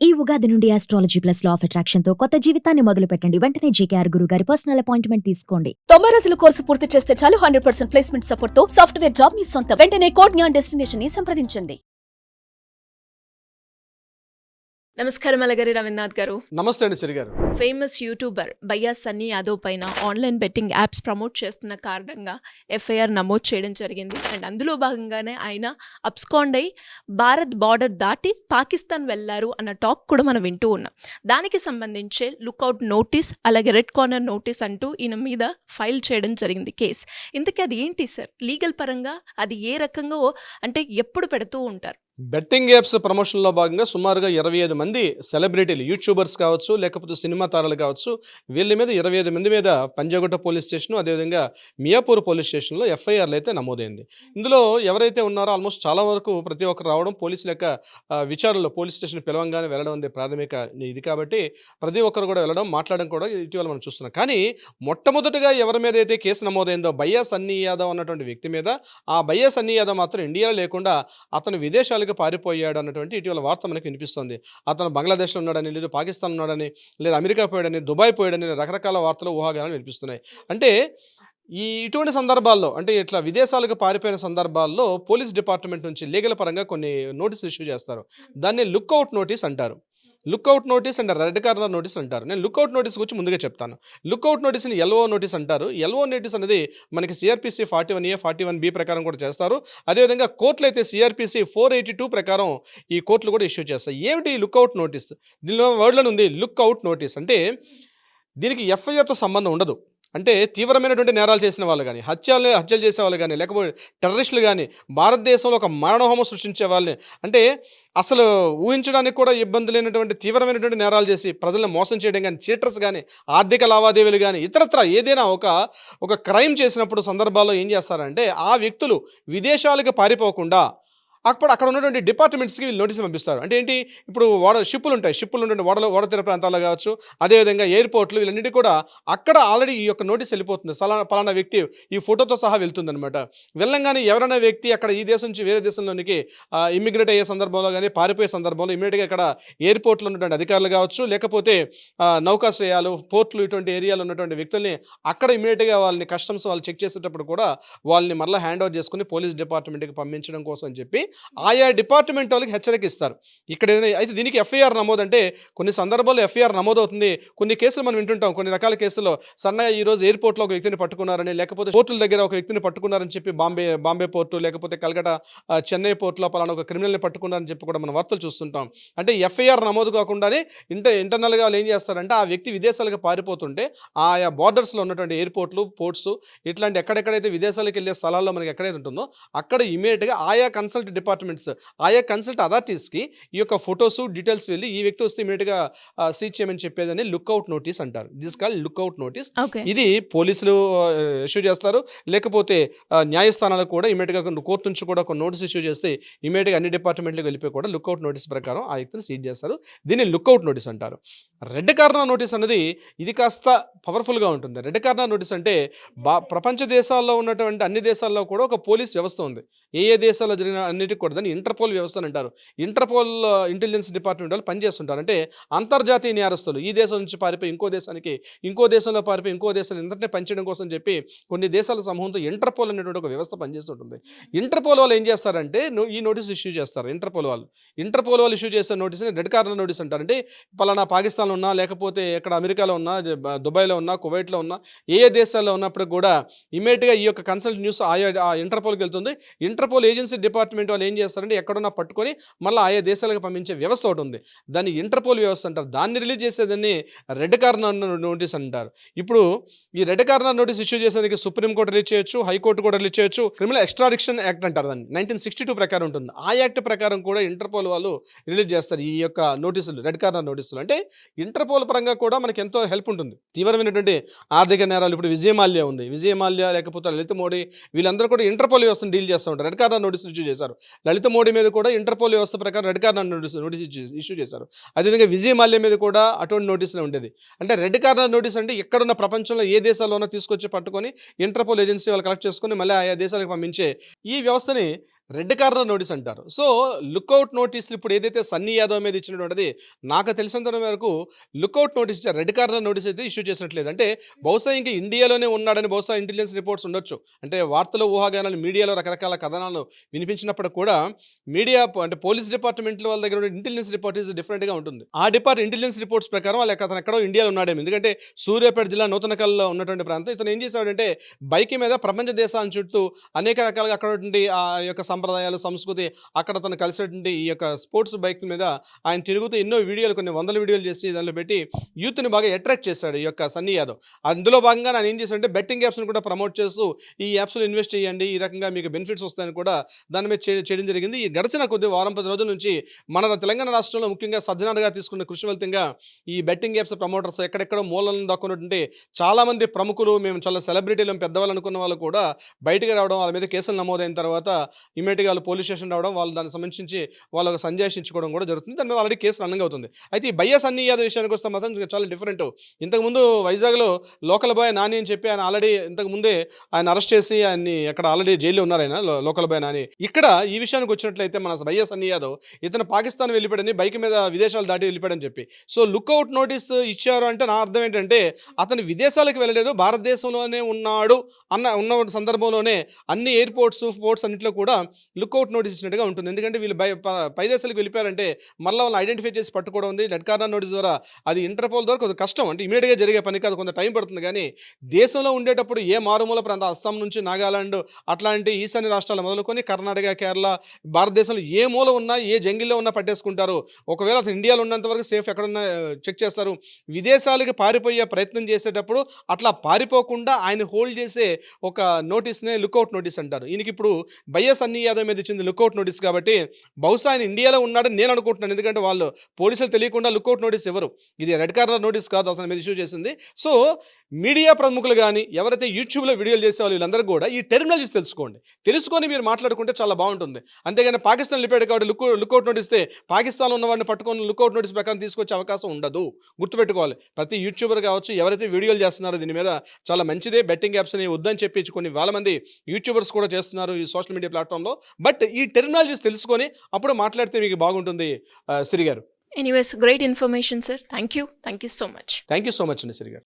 ఈ ఉగాది నుండి astrology plus law of అట్రాక్షన్తో కొత్త జీవితాన్ని మొదలు పెట్టండి వెంటనే జేకేఆర్ గురు గారి పర్సనల్ అపాయింట్మెంట్ తీసుకోండి. తొంభై రోజుల కోర్సు పూర్తి చేస్తే చాలు హండ్రెడ్ పర్సెంట్ ప్లేస్మెంట్ సపోర్ట్తో సాఫ్ట్వేర్ జాబ్ మీ సొంత. వెంటనే కోడ్ న్యాన్ డెస్టినేషన్ని సంప్రదించండి. నమస్కారం అలగారి రవీంద్రనాథ్ గారు. నమస్తే అండి సిరి గారు. ఫేమస్ యూట్యూబర్ బయ్యా సన్నీ యాదవ్ పైన ఆన్లైన్ బెట్టింగ్ యాప్స్ ప్రమోట్ చేస్తున్న కారణంగా ఎఫ్ఐఆర్ నమోదు చేయడం జరిగింది. అండ్ అందులో భాగంగానే ఆయన అబ్స్కాండ్ అయి భారత్ బార్డర్ దాటి పాకిస్తాన్ వెళ్ళారు అన్న టాక్ కూడా మనం వింటూ ఉన్నాం. దానికి సంబంధించే లుక్అవుట్ నోటీస్ అలాగే రెడ్ కార్నర్ నోటీస్ అంటూ ఈయన మీద ఫైల్ చేయడం జరిగింది కేస్. ఇంతకీ అది ఏంటి సార్? లీగల్ పరంగా అది ఏ రకంగా అంటే ఎప్పుడు పెడుతూ ఉంటారు? బెట్టింగ్ యాప్స్ ప్రమోషన్లో భాగంగా సుమారుగా ఇరవై ఐదు మంది సెలబ్రిటీలు యూట్యూబర్స్ కావచ్చు లేకపోతే సినిమా తారలు కావచ్చు వీళ్ళ మీద ఇరవై ఐదు మంది మీద పంజాగుట్ట పోలీస్ స్టేషన్ అదేవిధంగా మియాపూర్ పోలీస్ స్టేషన్లో ఎఫ్ఐఆర్లు అయితే నమోదైంది. ఇందులో ఎవరైతే ఉన్నారో ఆల్మోస్ట్ చాలా వరకు ప్రతి ఒక్కరు రావడం పోలీసుల యొక్క విచారణలో పోలీస్ స్టేషన్ పిలవంగానే వెళ్ళడం అనేది ప్రాథమిక ఇది కాబట్టి ప్రతి ఒక్కరు కూడా వెళ్ళడం మాట్లాడడం కూడా ఇటీవల మనం చూస్తున్నాం. కానీ మొట్టమొదటిగా ఎవరి మీద అయితే కేసు నమోదైందో బయ్యా సన్నీ యాదవ్ అన్నటువంటి వ్యక్తి మీద ఆ బయ్యా సన్నీ యాదవ్ మాత్రం ఇండియాలో లేకుండా అతను విదేశాలకు పారిపోయాడు అన్నటువంటి ఇటీవల వార్త మనకు వినిపిస్తుంది. అతను బంగ్లాదేశ్లో ఉన్నాడని లేదు పాకిస్తాన్ ఉన్నాడని లేదా అమెరికా పోయాడని దుబాయ్ పోయాడని రకరకాల వార్తలు ఊహాగానాలు వినిపిస్తున్నాయి. అంటే ఈ ఇటువంటి సందర్భాల్లో అంటే ఇట్లా విదేశాలకు పారిపోయిన సందర్భాల్లో పోలీస్ డిపార్ట్మెంట్ నుంచి లీగల్ పరంగా కొన్ని నోటీసులు ఇష్యూ చేస్తారు. దాన్ని లుక్అవుట్ నోటీస్ అంటారు. Lookout notice and red corner notice అంటారు. నేను లుక్అవుట్ నోటీస్ గురించి ముందుగా చెప్తాను. లుక్అవుట్ నోటీస్ని ఎల్ఓ నోటీస్ అంటారు. ఎల్ఓ నోటీస్ అనేది మనకి CrPC forty one A forty one B ప్రకారం కూడా చేస్తారు. అదేవిధంగా కోర్టులు అయితే సిఆర్పిసి ఫోర్ ఎయిటీ టూ ప్రకారం ఈ కోర్టులు కూడా ఇష్యూ చేస్తాయి. ఏమిటి లుక్అవుట్ నోటీస్? దీనిలో వర్డ్లో ఉంది లుక్అవుట్ నోటీస్. అంటే దీనికి ఎఫ్ఐఆర్తో సంబంధం ఉండదు. అంటే తీవ్రమైనటువంటి నేరాలు చేసిన వాళ్ళు కానీ హత్యలు హత్యలు చేసే వాళ్ళు కానీ లేకపోతే టెర్రరిస్టులు కానీ భారతదేశంలో ఒక మరణహోమం సృష్టించే వాళ్ళని అంటే అసలు ఊహించడానికి కూడా ఇబ్బంది లేనటువంటి తీవ్రమైనటువంటి నేరాలు చేసి ప్రజలను మోసం చేయడం కానీ చీటర్స్ కానీ ఆర్థిక లావాదేవీలు కానీ ఇతరత్ర ఏదైనా ఒక ఒక క్రైమ్ చేసినప్పుడు సందర్భాల్లో ఏం చేస్తారంటే ఆ వ్యక్తులు విదేశాలకు పారిపోకుండా అక్కడ అక్కడ ఉన్నటువంటి డిపార్ట్మెంట్స్కి వీళ్ళు నోటీసులు పంపిస్తారు. అంటే ఏంటి? ఇప్పుడు ఓడ షిప్పులు ఉంటాయి షిప్పులు ఉండే ఓడలు ఓడ తీర ప్రాంతాల్లో కావచ్చు అదేవిధంగా ఎయిర్పోర్ట్లు వీళ్ళన్నిటి కూడా అక్కడ ఆల్రెడీ ఈ యొక్క నోటీస్ వెళ్ళిపోతుంది. సలా పలానా వ్యక్తి ఈ ఫోటోతో సహా వెళ్తుంది అనమాట వెళ్ళంగానే ఎవరైనా వ్యక్తి అక్కడ ఈ దేశం నుంచి వేరే దేశంలోనికి ఇమిగ్రేట్ అయ్యే సందర్భంలో కానీ పారిపోయే సందర్భంలో ఇమీడియట్గా ఇక్కడ ఎయిర్పోర్ట్లో ఉన్నటువంటి అధికారులు కావచ్చు లేకపోతే నౌకాశ్రయాలు పోర్ట్లు ఇటువంటి ఏరియాలో ఉన్నటువంటి వ్యక్తుల్ని అక్కడ ఇమీడియట్గా వాళ్ళని కస్టమ్స్ వాళ్ళు చెక్ చేసేటప్పుడు కూడా వాళ్ళని మళ్ళీ హ్యాండ్ ఓవర్ చేసుకుని పోలీస్ డిపార్ట్మెంట్కి పంపించడం కోసం అని చెప్పి ఆయా డిపార్ట్మెంట్ వాళ్ళకి హెచ్చరికిస్తారు. ఇక్కడ అయితే దీనికి ఎఫ్ఐఆర్ నమోదు అంటే కొన్ని సందర్భాల్లో ఎఫ్ఐఆర్ నమోదవుతుంది. కొన్ని కేసులు మనం వింటుంటాం. కొన్ని రకాల కేసుల్లో సన్నయ్య ఈ రోజు ఎయిర్పోర్ట్లో ఒక వ్యక్తిని పట్టుకున్నారని లేకపోతే పోర్టుల దగ్గర ఒక వ్యక్తిని పట్టుకున్నారని చెప్పి బాంబే బాంబే పోర్టు లేకపోతే కలకట చెన్నై పోర్టులో పలానా ఒక క్రిమినల్ని పట్టుకున్నారని చెప్పి కూడా మనం వార్తలు చూస్తుంటాం. అంటే ఎఫ్ఐఆర్ నమోదు కాకుండానే ఇంటర్ ఇంటర్నల్గా వాళ్ళు ఏం చేస్తారంటే ఆ వ్యక్తి విదేశాలకు పారిపోతుంటే ఆయా బార్డర్స్లో ఉన్నటువంటి ఎయిర్పోర్ట్లు పోర్ట్స్ ఇట్లాంటి ఎక్కడెక్కడైతే విదేశాలకు వెళ్ళే స్థలాల్లో మనకి ఎక్కడైతే ఉంటుందో అక్కడ ఇమీడియట్గా ఆయా కన్సల్ట్ డిపార్ట్మెంట్స్. ఆయా కన్సల్ట్ అథారిటీస్కి ఈ యొక్క ఫొటోస్ డీటెయిల్స్ వెళ్ళి ఈ వ్యక్తి వస్తే ఇమీడియట్గా సీజ్ చేయమని చెప్పేదని లుక్అవుట్ నోటీస్ అంటారు. This call lookout notice. ఇది పోలీసులు ఇష్యూ చేస్తారు. లేకపోతే న్యాయస్థానాలకు కూడా ఇమీడియట్గా కోర్టు నుంచి కూడా ఒక నోటీస్ ఇష్యూ చేస్తే ఇమీడియట్గా అన్ని డిపార్ట్మెంట్లకు వెళ్ళిపోయి కూడా లుక్అవుట్ నోటీస్ ప్రకారం ఆ వ్యక్తిని సీజ్ చేస్తారు. దీన్ని లుక్అవుట్ నోటీస్ అంటారు. రెడ్ కార్నర్ నోటీస్ అనేది ఇది కాస్త పవర్ఫుల్గా ఉంటుంది. రెడ్ కార్నర్ నోటీస్ అంటే బా ప్రపంచ దేశాల్లో ఉన్నటువంటి అన్ని దేశాల్లో కూడా ఒక పోలీస్ వ్యవస్థ ఉంది. ఏ ఏ దేశాల్లో జరిగిన అన్నిటికి కూడా ఇంటర్పోల్ వ్యవస్థ అని అంటారు. ఇంటర్పోల్ ఇంటెలిజెన్స్ డిపార్ట్మెంట్ వాళ్ళు పనిచేస్తుంటారు. అంటే అంతర్జాతీయ నేరస్తులు ఈ దేశం నుంచి పారిపోయి ఇంకో దేశానికి ఇంకో దేశంలో పారిపోయి ఇంకో దేశాన్ని ఇంతటిని పంచడం కోసం చెప్పి కొన్ని దేశాల సమూహంతో ఇంటర్పోల్ అనేటువంటి ఒక వ్యవస్థ పనిచేస్తుంటుంది. ఇంటర్పోల్ వాళ్ళు ఏం చేస్తారంటే ఈ నోటీస్ ఇష్యూ చేస్తారు ఇంటర్పోల్ వాళ్ళు. ఇంటర్పోల్ వాళ్ళు ఇష్యూ చేసే నోటీస్ని రెడ్ కార్నర్ నోటీస్ అంటారంటే పలానా పాకిస్తాన్లో ఉన్నా లేకపోతే ఎక్కడ అమెరికాలో ఉన్నా దుబాయ్లో ఉన్నా కువైట్లో ఉన్నా ఏ ఏ దేశాల్లో ఉన్నప్పుడు కూడా ఇమీడియట్గా ఈ యొక్క కన్సల్ట్ న్యూస్ ఆయా ఆ ఇంటర్పోల్కి వెళ్తుంది. ఇంటర్పోల్ ఏజెన్సీ డిపార్ట్మెంట్ వాళ్ళు ఏం చేస్తారంటే ఎక్కడున్నా పట్టుకొని మళ్ళీ ఆయా దేశాలకు పంపించే వ్యవస్థ ఒకటి ఉంది. దాన్ని ఇంటర్పోల్ వ్యవస్థ అంటారు. దాన్ని రిలీజ్ చేసేదాన్ని రెడ్ కార్నర్ నోటీస్ అంటారు. ఇప్పుడు ఈ రెడ్ కార్నర్ నోటీస్ ఇష్యూ చేసేందుకు సుప్రీంకోర్టు రిలీజ్ చేయొచ్చు హైకోర్టు కూడా రిలీజ్ చేయొచ్చు. క్రిమినల్ ఎక్స్ట్రాడిక్షన్ యాక్ట్ అంటారు దాన్ని. నైన్టీన్ సిక్స్టీ టూ ప్రకారం ఉంటుంది. ఆ యాక్ట్ ప్రకారం కూడా ఇంటర్పోల్ వాళ్ళు రిలీజ్ చేస్తారు ఈ యొక్క నోటీసులు రెడ్ కార్నర్ నోటీసులు. అంటే ఇంటర్పోల్ పరంగా కూడా మనకి ఎంతో హెల్ప్ ఉంటుంది. తీవ్రమైనటువంటి ఆర్థిక నేరాలు ఇప్పుడు విజయమాల్య ఉంది. విజయమాల్య లేకపోతే లలిత మోడీ వీళ్ళందరూ కూడా ఇంటర్పోల్ వ్యవస్థను డీల్ చేస్తూ ఉంటారు. రెడ్ కార్నర్ నోటీసులు ఇష్యూ చేశారు. లలిత మోడీ మీద కూడా ఇంటర్పోల్ వ్యవస్థ ప్రకారం red corner notice notice issue చేశారు. అదేవిధంగా విజయమాల్య మీద కూడా అటువంటి నోటీసులు ఉండేది. అంటే రెడ్ కార్నర్ నోటీస్ అంటే ఎక్కడున్న ప్రపంచంలో ఏ దేశాల్లోనో తీసుకొచ్చి పట్టుకొని ఇంటర్పోల్ ఏజెన్సీ వాళ్ళు కలెక్ట్ చేసుకొని మళ్ళీ ఆయా దేశాలకు పంపించే ఈ వ్యవస్థని రెడ్ కార్నర్ నోటీస్ అంటారు. సో లుక్అవుట్ నోటీసులు ఇప్పుడు ఏదైతే సన్నీ యాదవ్ మీద ఇచ్చినటువంటిది నాకు తెలిసినంత మేరకు లుక్అవుట్ నోటీస్ ఇచ్చారు రెడ్ కార్నర్ నోటీస్ అయితే ఇష్యూ చేసినట్లేదు. అంటే బహుశా ఇంకా ఇండియాలోనే ఉన్నాడని బహుశా ఇంటెలిజెన్స్ రిపోర్ట్స్ ఉండొచ్చు. అంటే వార్తలు ఊహాగానాలు మీడియాలో రకరకాల కథనాలు వినిపించినప్పుడు కూడా మీడియా అంటే పోలీస్ డిపార్ట్మెంట్ వాళ్ళ దగ్గర ఇంటెలిజెన్స్ రిపోర్ట్ ఇస్ డిఫరెంట్గా ఉంటుంది. ఆ డిపార్ట్ ఇంటెలిజెన్స్ రిపోర్ట్స్ ప్రకారం వాళ్ళ అతను ఎక్కడో ఇండియాలో ఉన్నాడేమో. ఎందుకంటే సూర్యాపేట జిల్లా నూతనకల్లో ఉన్నటువంటి ప్రాంతం. ఇతను ఏం చేశాడంటే బైక్ మీద ప్రపంచ దేశాన్ని చుట్టూ అనేక రకాలుగా అక్కడ ఆ యొక్క సంప్రదాయాలు సంస్కృతి అక్కడ తను కలిసినటువంటి ఈ యొక్క స్పోర్ట్స్ బైక్ మీద ఆయన తిరుగుతూ ఎన్నో వీడియోలు కొన్ని వందల వీడియోలు చేసి దానిలో పెట్టి యూత్ని బాగా అట్రాక్ట్ చేశాడు ఈ యొక్క సన్నీ యాదవ్. అందులో భాగంగా నేను ఏం చేశానంటే బెట్టింగ్ యాప్స్ని కూడా ప్రమోట్ చేస్తూ ఈ యాప్స్లో ఇన్వెస్ట్ చేయండి ఈ రకంగా మీకు బెనిఫిట్స్ వస్తాయని కూడా దాని మీద చేయడం జరిగింది. ఈ గడిచిన కొద్ది వారం పది రోజుల నుంచి మన తెలంగాణ రాష్ట్రంలో ముఖ్యంగా సజ్జనాడుగా తీసుకున్న కృషి ఫలితంగా ఈ బెట్టింగ్ యాప్స్ ప్రమోటర్స్ ఎక్కడెక్కడో మూలను దాక్కున్నటువంటి చాలామంది ప్రముఖులు మేము చాలా సెలబ్రిటీలు పెద్దవాళ్ళు అనుకున్న వాళ్ళు కూడా బయటకు రావడం వాళ్ళ మీద కేసులు నమోదైన తర్వాత ఇమీడియట్గా వాళ్ళు పోలీస్ స్టేషన్ రావడం వాళ్ళు దానికి సంబంధించి వాళ్ళకు సంజాయించుకోవడం కూడా జరుగుతుంది. దాని మీద ఆల్రెడీ కేసు రన్నింగ్ అవుతుంది. అయితే ఈ బయ్యా సన్నీ యాదవ్ విషయానికి వస్తే మాత్రం చాలా డిఫరెంట్ ఇంతకుముందు వైజాగ్లో లోకల్ బాయ్ నాని అని చెప్పి ఆయన ఆల్రెడీ ఇంతకు ముందే ఆయన అరెస్ట్ చేసి ఆయన్ని అక్కడ ఆల్రెడీ జైల్లో ఉన్నారు ఆయన లోకల్ బాయ్ నాని. ఇక్కడ ఈ విషయానికి వచ్చినట్లయితే మన బయ్య సన్నీ యాదవ్ ఇతను పాకిస్తాన్ వెళ్ళిపోయాడని బైక్ మీద విదేశాలు దాటి వెళ్ళిపోయాడని చెప్పి. సో లుక్అవుట్ నోటీస్ ఇచ్చారు అంటే నా అర్థం ఏంటంటే అతను విదేశాలకు వెళ్ళలేదు భారతదేశంలోనే ఉన్నాడు అన్న ఉన్న సందర్భంలోనే అన్ని ఎయిర్పోర్ట్స్ పోర్ట్స్ అన్నింటిలో కూడా లుక్అవుట్ నోటీస్ ఇచ్చినట్టుగా ఉంటుంది. ఎందుకంటే వీళ్ళు బై ప- పై దేశాలకు వెళ్ళిపోయారంటే మళ్ళీ వాళ్ళని ఐడెంటిఫై చేసి పట్టుకోవడం ఉంది. రెడ్ కార్నర్ నోటీస్ ద్వారా అది ఇంటర్పోల్ ద్వారా కొంచెం కష్టం. అంటే ఇమీడియట్గా జరిగే పని కాదు కొంత టైం పడుతుంది. కానీ దేశంలో ఉండేటప్పుడు ఏ మారుమూల ప్రాంతం అస్సాం నుంచి నాగాలాండ్ అట్లాంటి ఈశాన్య రాష్ట్రాలు మొదలుకొని కర్ణాటక కేరళ భారతదేశంలో ఏ మూల ఉన్నా ఏ జంగిల్లో ఉన్నా పట్టేసుకుంటారు. ఒకవేళ అతను ఇండియాలో ఉన్నంత వరకు సేఫ్ ఎక్కడున్నా చెక్ చేస్తారు. విదేశాలకి పారిపోయే ప్రయత్నం చేసేటప్పుడు అట్లా పారిపోకుండా ఆయన హోల్డ్ చేసే ఒక నోటీస్నే లుక్అవుట్ నోటీస్ అంటారు. ఈయనకి ఇప్పుడు బయ్యస్ అన్ని యాదవ్ మీద ఇచ్చింది? లుక్అవుట్ నోటీస్ కాబట్టి బహుశా ఆయన ఇండియాలో ఉన్నాడని నేను అనుకుంటున్నాను. ఎందుకంటే వాళ్ళు పోలీసులు తెలియకుండా లుక్అవుట్ నోటీస్ ఇవ్వరు. ఇది రెడ్ కార్నర్ నోటీస్ కాదు అతని మీద ఇష్యూ చేసింది. సో మీడియా ప్రముఖులు కానీ ఎవరైతే యూట్యూబ్లో వీడియోలు చేసే వాళ్ళు వీళ్ళందరూ కూడా ఈ టెర్మినాలజీస్ తెలుసుకోండి. తెలుసుకొని మీరు మాట్లాడుకుంటే చాలా బాగుంటుంది. అంతేగాని పాకిస్తాన్ వెళ్ళిపోయాడు కాబట్టి లుక్ లుక్అవుట్ నోటీస్ ఇస్తే పాకిస్తాన్లో ఉన్న వాడిని పట్టుకొని లుక్అవుట్ నోటీస్ ప్రకారం తీసుకొచ్చే అవకాశం ఉండదు. గుర్తుపెట్టుకోవాలి. ప్రతి యూట్యూబర్ కావచ్చు ఎవరైతే వీడియోలు చేస్తున్నారో దీని మీద చాలా మంచిదే బెట్టింగ్ యాప్స్ని వద్దని చెప్పి కొన్ని వేల మంది యూట్యూబర్స్ కూడా చేస్తున్నారు ఈ సోషల్ మీడియా ప్లాట్ఫామ్లో. బట్ ఈ టెర్మినాలజీస్ తెలుసుకొని అప్పుడు మాట్లాడితే మీకు బాగుంటుంది ఆ, Siri garu anyways great information sir. Thank you thank you so much. Thank you so much అండి సిరి గారు